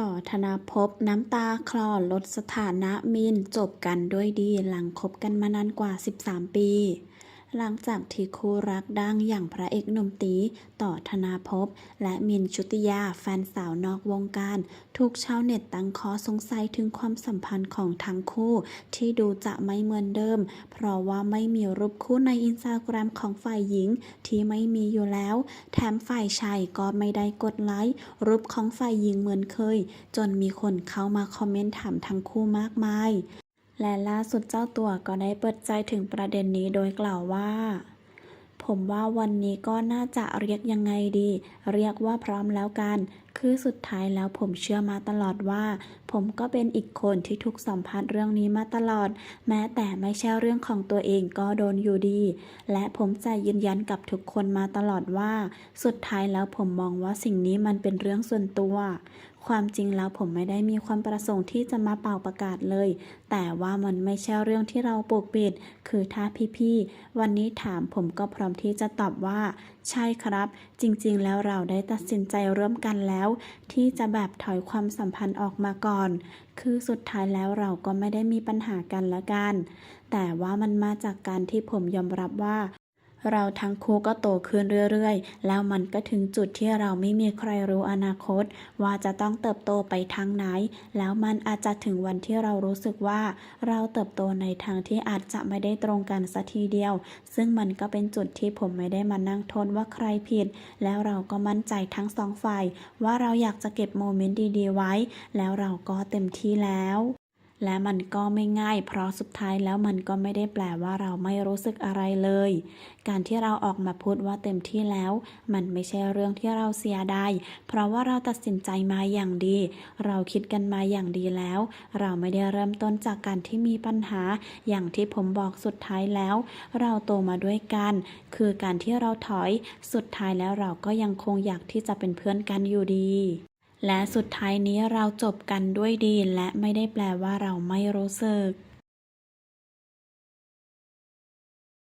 ต่อธนาภพน้ำตาคลอลดสถานะมินจบกันด้วยดีหลังคบกันมานานกว่า 13 ปี หลังจากที่คู่รักดังอย่างพระเอกหนุ่มตีต่อธนาภพและมินชุติยาแฟนสาวนอกวงการ ถูกชาวเน็ตตั้งข้อสงสัยถึงความสัมพันธ์ของทั้งคู่ ที่ดูจะไม่เหมือนเดิม เพราะว่าไม่มีรูปคู่ในอินสตาแกรมของฝ่ายหญิงที่ไม่มีอยู่แล้ว แถมฝ่ายชายก็ไม่ได้กดไลค์รูปของฝ่ายหญิงเหมือนเคย จนมีคนเข้ามาคอมเมนต์ถามทั้งคู่มากมาย และล่าสุดเจ้าตัวก็ได้เปิดใจถึงประเด็นนี้โดยกล่าวว่า ผมว่าวันนี้ก็น่าจะเรียกยังไงดี เรียกว่าพร้อมแล้วกัน คือสุดท้ายแล้วผมเชื่อมาตลอดว่า ผมก็เป็นอีกคนที่ถูกสัมภาษณ์เรื่องนี้มาตลอด แม้แต่ไม่ใช่เรื่องของตัวเองก็โดนอยู่ดี และผมจะยืนยันกับทุกคนมาตลอดว่า สุดท้ายแล้วผมมองว่าสิ่งนี้มันเป็นเรื่องส่วนตัว ความจริงแล้วผมไม่ได้มีความประสงค์ที่จะมาเป่าประกาศเลย แต่ว่ามันไม่ใช่เรื่องที่เราปกปิด คือถ้าพี่ๆ วันนี้ถามผมก็พร้อมที่จะตอบว่า ใช่ครับ จริงๆ แล้วเราได้ตัดสินใจร่วมกันแล้ว ที่จะแบบถอยความสัมพันธ์ออกมาก่อน คือสุดท้ายแล้วเราก็ไม่ได้มีปัญหากันละกัน แต่ว่ามันมาจากการที่ผมยอมรับว่า เราทั้งคู่ก็โตขึ้นเรื่อยๆ แล้วมันก็ถึงจุดที่เราไม่มีใครรู้อนาคต ว่าจะต้องเติบโตไปทางไหน แล้วมันอาจจะถึงวันที่เรารู้สึกว่า เราเติบโตในทางที่อาจจะไม่ได้ตรงกันสัทีเดียว ซึ่งมันก็เป็นจุดที่ผมไม่ได้มานั่งทษว่าใครผิด แล้วเราก็มั่นใจทั้งสองฝ่ายว่าเราอยากจะเก็บโมเมนต์ดีๆไว้ แล้วเราก็เต็มที่แล้ว และมันก็ไม่ง่าย เพราะสุดท้ายแล้วมันก็ไม่ได้แปลว่าเราไม่รู้สึกอะไรเลย การที่เราออกมาพูดว่าเต็มที่แล้ว มันไม่ใช่เรื่องที่เราเสียดายเพราะว่าเราตัดสินใจมาอย่างดี เราคิดกันมาอย่างดีแล้ว เราไม่ได้เริ่มต้นจากการที่มีปัญหา อย่างที่ผมบอกสุดท้ายแล้ว เราโตมาด้วยกัน คือการที่เราถอยสุดท้ายแล้วเราก็ยังคงอยากที่จะเป็นเพื่อนกันอยู่ดี และสุดท้ายนี้เราจบกันด้วยดีและไม่ได้แปลว่าเราไม่รู้สึก